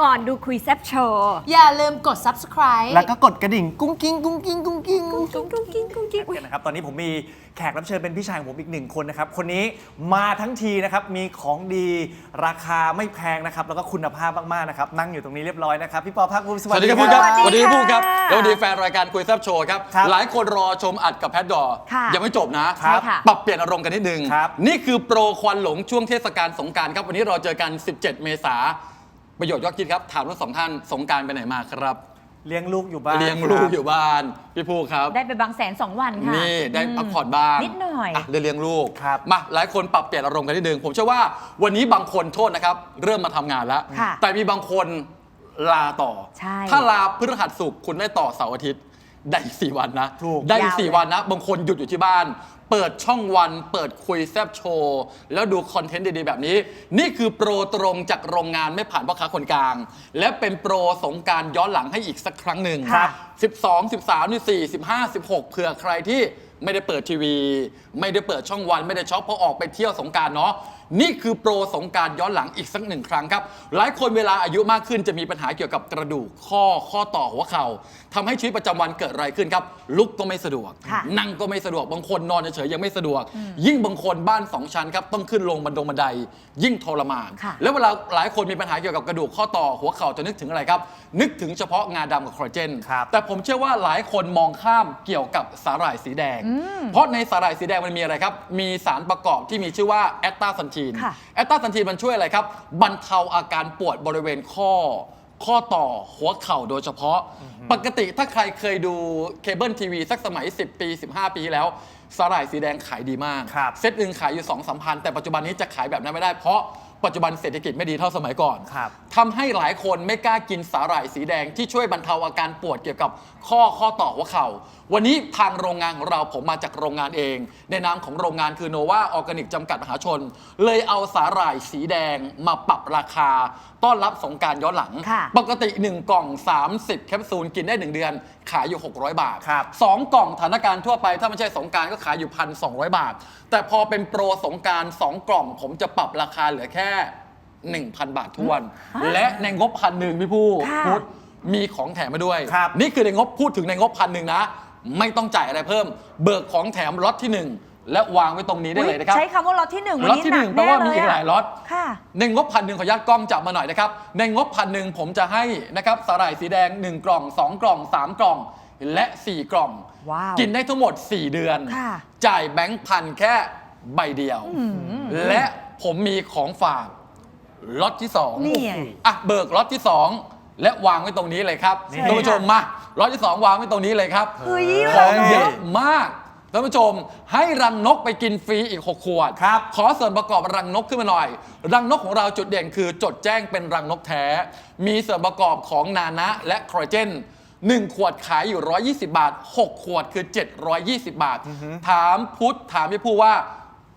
ก่อนดูคุยแซบโชว์อย่าลืมกด subscribe แล้วก็กดกระดิ่งกุ้งกิ้งกุ้งกิ้งกุ้งกิ้งกุ้งกิ้งกุ้งกิ้งกุ้งกิ้ง กันนะครับตอนนี้ผมมีแขกรับเชิญเป็นพี่ชายของผมอีกหนึ่งคนนะครับ คนนี้มาทั้งทีนะครับ มีของดีราคาไม่แพงนะครับ แล้วก็คุณภาพมากๆนะครับ นั่งอยู่ตรงนี้เรียบร้อยนะครับ พี่ปอภาคภูมิสสวัวัสสดีดีคครัรับบครับสวัสดีสวัสดีครับค่ะแล้วสวัสดีแฟนรายการคุยแซบโชว์ครับ ครับหลายคนรอชมอัดกับแพทดอร์ค่ะยังไม่จบนะ ใช่ค่ะ ปรับเปลี่ยนอารมณ์กันนิดนึง ครับนี่คือโปรควันหลงช่วงเทศกาลสงกรารครับ วันนี้เราเจอกัน 17 เมษา ประโยชน์ยอดคิดครับ ถามทั้งสองท่านสงกรารไปไหนมาครับเลี้ยงลูกอยู่บ้านเลี้ยงลูกครับอยู่บ้าน พี่ภูครับ ได้ไปบางแสนสองวันค่ะนี่ได้พักผ่อนบ้างนิดหน่อยะได้เลี้ยงลูก ครับมาหลายคนปรับเปลี่ยนอารมณ์กันนิดนึง ผมเชื่อว่าวันนี้บางคนโทษนะครับ เริ่มมาทำงานแล้ว ค่ะแต่มีบางคนลาต่อ ใช่ถ้าลาพฤหัสศุกร์คุณได้ต่อเสาร์อาทิตย์ ได้อีกสี่วันนะถูก ได้อีกยาวสี่เลย วันนะ บางคนหยุดอยู่ที่บ้าน เปิดช่องวัน เปิดคุยแซบโชว์ แล้วดูคอนเทนต์ดีๆ แบบนี้ นี่คือโปรตรงจากโรงงานไม่ผ่านพ่อค้าคนกลาง และเป็นโปรสงกรารย้อนหลังให้อีกสักครั้งหนึ่งครับ12 13 14 15 16 เผื่อใครที่ไม่ได้เปิดทีวี ไม่ได้เปิดช่องวันไม่ได้ช็อปเพราะออกไปเที่ยวสงกรารเนาะนี่คือโปรสงกรารย้อนหลังอีกสักหนึ่งครั้งครับ หลายคนเวลาอายุมากขึ้นจะมีปัญหาเกี่ยวกับกระดูกข้อข้อต่อหัวเข่าทำให้ชีวิตประจำวันเกิดอะไรขึ้นครับ ลุกก็ไม่สะดวกค่ะนั่งก็ไม่สะดวก บางคนนอนเฉยๆยังไม่สะดวก ยิ่งบางคนบ้านสองชั้นครับต้องขึ้นลงบันดงบันได ยิ่งทรมานค่ะแล้วเวลาหลายคนมีปัญหาเกี่ยวกับกระดูกข้อต่อหัวเข่าจะนึกถึงอะไรครับ นึกถึงเฉพาะงาดำกับคอลลาเจนครับแต่ผมเชื่อว่าหลายคนมองข้ามเกี่ยวกับสาหร่ายสีแดง เพราะในสาหร่ายสีแดงมันมีอะไรครับ มีสารประกอบที่มีชื่อว่าแอตตาซันทีนค่ะแอตตาซันทีนมันช่วยอะไรครับ บรรเทาอาการปวดบริเวณข้อ ข้อต่อหัวเข่าโดยเฉพาะ ปกติถ้าใครเคยดูเคเบิลทีวีสักสมัย 10 ปี 15 ปีที่แล้วสาหร่ายสีแดงขายดีมากครับเซตหนึ่งขายอยู่2 3 0 0พันแต่ปัจจุบันนี้จะขายแบบนั้นไม่ได้เพราะ ปัจจุบันเศรษฐกิจไม่ดีเท่าสมัยก่อนครับ ทำให้หลายคนไม่กล้ากินสาหร่ายสีแดงที่ช่วยบรรเทาอาการปวดเกี่ยวกับข้อข้อต่อหัวเข่า วันนี้ทางโรงงานของเราผมมาจากโรงงานเอง ในนามของโรงงานคือโนวาออร์แกนิกจำกัดมหาชน เลยเอาสาหร่ายสีแดงมาปรับราคา ต้อนรับสงกรารย้อนหลัง ค่ะ ปกติ 1 กล่อง 30 แคปซูลกินได้ 1 เดือน ขายอยู่ 600 บาท ครับสองกล่องสถานการณ์ทั่วไป ถ้าไม่ใช่สงกรารก็ขายอยู่ 1,200 บาท แต่พอเป็นโปรสงกราร 2 กล่องผมจะปรับราคาเหลือแค่1,000 บาททวน และในงบพันหนึ่งพี่ผู้ค่ะพุทธมีของแถมมาด้วย ครับ นี่คือในงบพูดถึงในงบพันหนึ่งนะ ไม่ต้องจ่ายอะไรเพิ่ม เบิกของแถมล็อตที่หนึ่งและวางไว้ตรงนี้ได้เลยนะครับ ใช้คำว่าล็อตที่หนึ่งวันล็อตนี้ที่หหนันึ่กงแปลแน่ว่าเลมียอีกหลายอะล็อต ค่ะ ในงบพันหนึ่งขออนุญาตกล้องจับมาหน่อยนะครับ ในงบพันหนึ่งผมจะให้นะครับสาหร่ายสีแดง 1 กล่อง 2 กล่อง 3 กล่องและ 4 กล่อง ว้าวกินได้ทั้งหมด 4 เดือน ค่ะจ่ายแบงค์พันแค่ใบเดียว และ ผมมีของฝากล็อตที่2นี่ไง อะเบิกล็อตที่2และวางไว้ตรงนี้เลยครับนี่ท่านผู้ชมมาล็อตที่2วางไว้ตรงนี้เลยครับ เฮ้ยของเยอะมากท่านผู้ชมให้รังนกไปกินฟรีอีก 6 ขวด ครับขอส่วนประกอบรังนกขึ้นมาหน่อย รังนกของเราจุดเด่นคือจดแจ้งเป็นรังนกแท้ มีส่วนประกอบของนานะและคอลลาเจน 1 ขวดขายอยู่ 120 บาท 6 ขวดคือ 720 บาท ถามพุทธถามพี่ผู้ว่า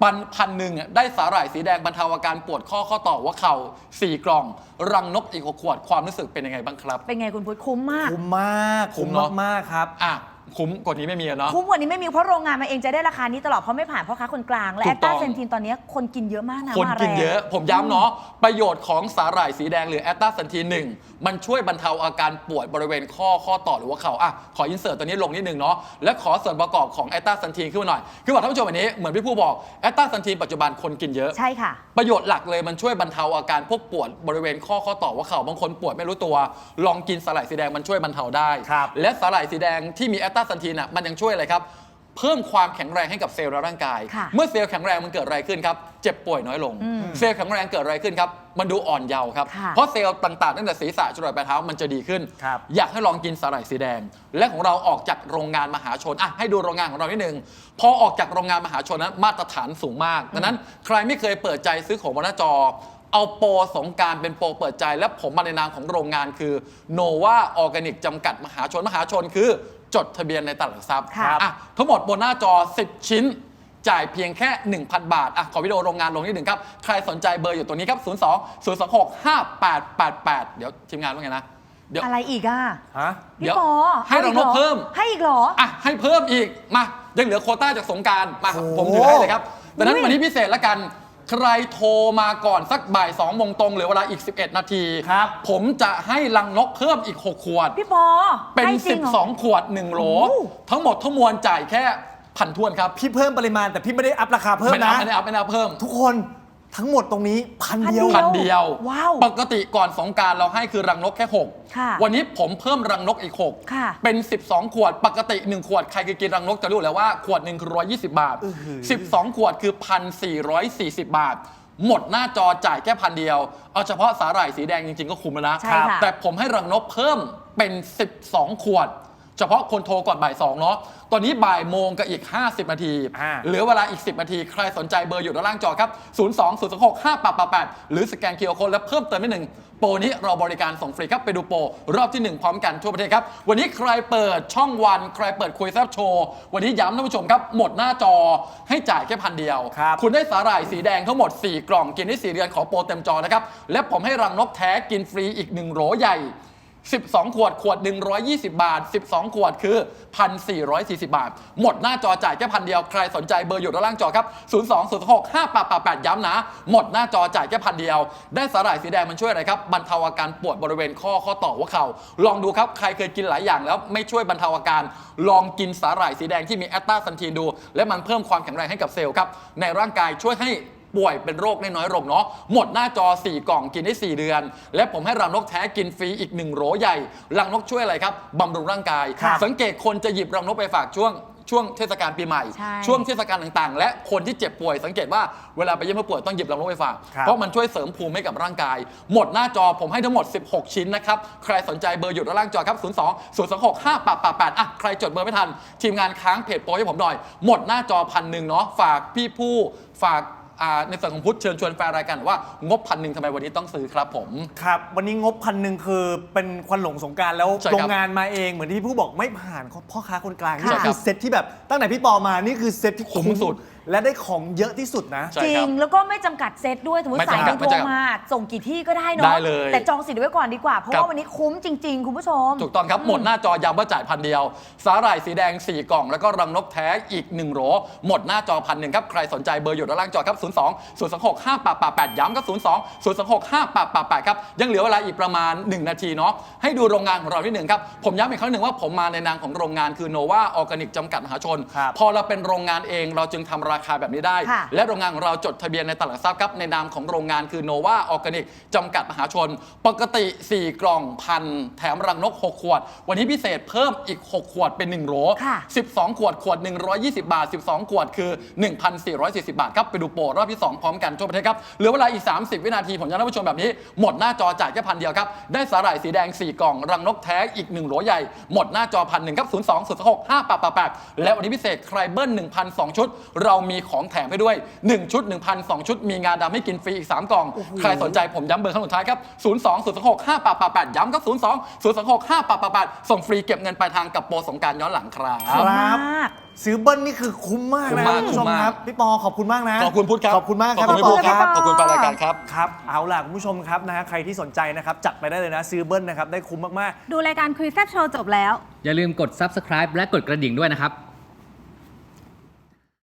ปันพันหนึ่งอะได้สาหร่ายสีแดงบรรเทาอาการปวดข้อข้อต่อหัว่าเข่า4กล่อง รังนกอีก6ขวดความรู้สึกเป็นยังไงบ้างครับ เป็นไงคุณพุทธคุ้มมาก คุ้มมาก คุ้คุ้มมเนอะ มากๆครับ อะ คุ้มกว่านี้ไม่มีอะเนาะ คุ้มกว่านี้ไม่มีเพราะโรงงานมาเองจะได้ราคานี้ตลอดเพราะไม่ผ่านพ่อค้าคนกลาง และถูแอกตต้ตาอง เซนทีนตอนนี้คนกินเยอะมากนะคนมากินแรงเยอะ ผมย้ำเนาะ ประโยชน์ของสาหร่ายสีแดงหรือแอตตาซันทีนหนึ่งมันช่วยบรรเทาอาการปวดบริเวณข้อข้อต่อหรือว่าเข่าอะขออินเสิร์ตตัวนี้ลงนิดนึงเนาะ และขอส่วนประกอบของแอตตาซันทีนขึ้นมาหน่อย คือบอกท่านผู้ชมวันนี้เหมือนพี่ผู้บอกแอตตาซันทีนปัจจุบันคนกินเยอะ ใช่ค่ะ ประโยชน์หลักเลยมันช่วยบรรเทาอาการพวกปวดบริเวณข้อข้อต่อว่าเข่าบางคนปวดไม่รู้ตัว ลองกินสาหร่ายสีแดงมันช่วยบรรเทาได้ ครับ และสาหร่ายสีแดงที่มีแอตตาซันทีนอะมันยังช่วยอะไรครับ เพิ่มความแข็งแรงให้กับเซลล์ในร่างกาย ค่ะเมื่อเซลล์แข็งแรงมันเกิดอะไรขึ้นครับ เจ็บป่วยน้อยลงเซลล์แข็งแรงเกิดอะไรขึ้นครับ มันดูอ่อนเยาว์ครับ ค่ะ เพราะเซลล์ต่างๆตั้งแต่ศีรษะจรดปลายเท้ามันจะดีขึ้น ครับ อยากให้ลองกินสาหร่ายสีแดง และของเราออกจากโรงงานมหาชนอะให้ดูโรงงานของเรานิดนึงพอออกจากโรงงานมหาชนนั้นมาตรฐานสูงมากดังนั้น ใครไม่เคยเปิดใจซื้อของบนหน้าจอ เอาโปรสงกรารเป็นโปรเปิดใจ และผมมาในนามของโรงงานคือโนวาออร์แกนิกจำกัดมหาชนมหาชนคือ จดทะเบียนในตลาดหลักทรัพย์ครับ อะทั้งหมดบนหน้าจอ 10 ชิ้น จ่ายเพียงแค่ 1,000 บาทอะขอวิดีโอโรงงานลงนิดหนึ่งครับ ใครสนใจเบอร์อยู่ตรงนี้ครับ 02 026 5888 เดี๋ยวทีมงานว่าไงนะ เดี๋ยว อะไรอีกอะฮะ เดี๋พี่ยวปอให้รังนกเพิ่ม ให้อีกเหรอ อะให้เพิ่มอีกมายังเหลือโควต้าจากสงกรารมาโอ้ผมถือให้เลยครับ ดังนั้นอุ๊ยวันนี้พิเศษละกัน ใครโทรมาก่อนสักบ่าย2โมงตรงเหรือเวลาอีก 11 นาที ครับ ผมจะให้ลังนกเพิ่มอีก 6 ขวด พี่ปอเป็น ให้จริงเหรอ12 ขวด 1 โหล โอ้ ทั้งหมดทั้งมวลจ่ายแค่พันทวนครับพี่เพิ่มปริมาณแต่พี่ไม่ได้อัพราคาเพิ่มไม่ได้นะอัพไม่ได้อัพไม่ได้อัพเพิ่ม ทุกคน ทั้งหมดตรงนี้พันเดียว พันเดียวว้าวปกติก่อนสงกรารเราให้คือรังนกแค่ ค่ะ6 วันนี้ผมเพิ่มรังนกอีก6ค่ะเป็น 12 ขวด ปกติ 1 ขวด ใครเคยกินรังนกจะรู้แล้วว่าขวดหนึ่งคือ120 บาท อื้อหือ 12 ขวดคือ 1,440 บาท หมดหน้าจอจ่ายแค่พันเดียว เอาเฉพาะสาหร่ายสีแดงจริงๆก็คุ้มแล้วนะ ใช่ค่ะ แต่ผมให้รังนกเพิ่มเป็น 12 ขวด เฉพาะคนโทรก่อนบ่าย2เนาะ ตอนนี้บ่ายโมงกับอีก 50 นาที อ่า เหลือเวลาอีก 10 นาที ใครสนใจเบอร์อยู่ด้านล่างจอครับ 0 2 0 2 6 5 8 8 8 หรือสแกนเคอร์โคและเพิ่มเติมนิดหนึ่งโปรนี้เราบริการส่งฟรีครับ ไปดูโปรรอบที่1 พร้อมกันทั่วประเทศครับ วันนี้ใครเปิดช่องวัน ใครเปิดคุยแซบโชว์ วันนี้ย้ำท่านผู้ชมครับ หมดหน้าจอให้จ่ายแค่พันเดียว ครับ คุณได้สาหร่ายสีแดงทั้งหมด 4 กล่องกินได้4เดือนขอโปรเต็มจอนะครับ และผมให้รังนกแท้กินฟรีอีก 1 โหลใหญ่ 12 ขวดขวด 120 บาท 12 ขวดคือ 1,440 บาท หมดหน้าจอจ่ายแค่พันเดียว ใครสนใจเบอร์อยู่ด้านล่างจอครับ 0 2 0 6 5 8 8 8 ย้ำนะ หมดหน้าจอจ่ายแค่พันเดียว ได้สาหร่ายสีแดงมันช่วยอะไรครับ บรรเทาอาการปวดบริเวณข้อข้อต่อหัวเข่า ลองดูครับ ใครเคยกินหลายอย่างแล้วไม่ช่วยบรรเทาอาการ ลองกินสาหร่ายสีแดงที่มีแอตตาซันทีนดู และมันเพิ่มความแข็งแรงให้กับเซลล์ครับ ในร่างกายช่วยให้ ป่วยเป็นโรคได้น้อยลงเนาะหมดหน้าจอ 4 กล่องกินได้ 4 เดือน และผมให้รังนกแท้กินฟรีอีก 1 โหลใหญ่ รังนกช่วยอะไรครับบำรุงร่างกาย ครับ สังเกตคนจะหยิบรังนกไปฝากช่วงช่วงเทศกาลปีใหม่ ใช่ ช่วงเทศกาลต่างๆ และคนที่เจ็บป่วยสังเกตว่าเวลาไปเยี่ยมผู้ป่วยต้องหยิบรังนกไปฝาก ครับ เพราะมันช่วยเสริมภูมิให้กับร่างกาย หมดหน้าจอผมให้ทั้งหมด 16 ชิ้นนะครับ ใครสนใจเบอร์อยู่ด้านล่างจอครับ 0 2 0 2 6 5 8 8 8อะใครจดเบอร์ไม่ทัน ทีมงานค้างเพจโปรให้ผมหน่อย หมดหน้าจอพันหนึ่งเนาะฝากพี่ผู้ฝากอ่า ในส่วนของพุทธเชิญชวนแฟนรายการว่างบพันหนึ่งทำไมวันนี้ต้องซื้อครับผม ครับ วันนี้งบพันหนึ่งคือเป็นควันหลงสงกรารแล้วใช่ครับโรงงานมาเองเหมือนที่ผู้บอกไม่ผ่านพ่อค้าคนกลางค่ะนี่คือเซ็ตที่แบบตั้งแต่พี่ปอมานี่คือเซ็ตที่คุ้มสุด และได้ของเยอะที่สุดนะ ใช่จริครัง บแล้วก็ไม่จำกัดเซตด้วยสมมติไม่สายจำกัหดนึ่งไม่โทรจำกัดมา ส่งกี่ที่ก็ได้เนาะได้เลยแต่จองสิทธิ์ไว้ก่อนดีกว่า เพราะครับว่าวันนี้คุ้มจริง ๆ คุณผู้ชม ถูกต้องครับ หมดหน้าจอย้ำว่าจ่ายพันเดียว สาหร่ายสีแดง 4 กล่อง แล้วก็รังนกแท้อีก 1 โหลหมดหน้าจอพันหนึ่งครับ ใครสนใจเบอร์อยู่ด้านล่างจอครับ 0 2 0 2 6 5 8 8 8 ย้ำครับ 0 2 0 2 6 5 8 8 8 ครับ ยังเหลือเวลาอีกประมาณ 1 นาทีเนาะให้ดูโรงงานของเราที่หนึ่งครับ ผมย้ำอีกครั้งหนึ่งว่าผมมาในนามของโรงงานคือโนวาออร์แกนิกจำกัดมหาชน ครับ พอเราเป็นโรงงานเองเราจึงทำราคาแบบนี้ได้ ค่ะ และโรงงานของเราจดทะเบียนในตลาดหลักทรัพย์ครับในนามของโรงงานคือโนวาออร์แกนิกจำกัดมหาชน ปกติ 4 กล่องพันแถมรังนก 6 ขวด วันนี้พิเศษเพิ่มอีก 6 ขวดเป็น 1 โหล ค่ะ 12 ขวด ขวด 120 บาท 12 ขวดคือ 1,440 บาทครับ ไปดูโปรรอบที่ 2 พร้อมกันทั่วประเทศครับเหลือเวลาอีก 30 วินาที ผมจะให้ท่านผู้ชมแบบนี้ หมดหน้าจอจ่ายแค่พันเดียวครับ ได้สาหร่ายสีแดง 4 กล่อง รังนกแท้อีก 1 โหลใหญ่ หมดหน้าจอพันหนึ่งครับ 0 2 0 6 5 8 8 8และวันนี้พิเศษใครเบิ้ล1,002 ชุด เรามีของแถมให้ด้วย 1 ชุด1,002 ชุดมีงาดำให้กินฟรีอีก 3 กล่อง ใครสนใจผมย้ำเบอร์ข้างสุดท้ายครับ 0 2 0 6 5 8 8 8ย้ำครับ 0 2 0 2 6 5 8 8 8 ส่งฟรีเก็บเงินปลายทางกับโปรสงกรารย้อนหลังครับ ครับ มาก ซื้อเบิ้ลนี่คือคุ้มมากคุ้มนะมากคุณผู้ชมคุ้มมาก ครับพี่ปอขอบคุณมากนะขอบคุณพุทธครับขอบคุณมากครับขอบคุณพี่พุปทอธครับครับขอบคุณแฟนรายการครับ ครับเอาล่ะคุณผู้ชมครับนะฮะใครที่สนใจนะครับจัดไปได้เลยนะซื้อเบิ้ลนะครับได้คุ้มมากๆ ดูรายการคุยแซบโชว์จบแล้ว อย่าลืมกด subscribe และกดกระดิ่งด้วยนะครับ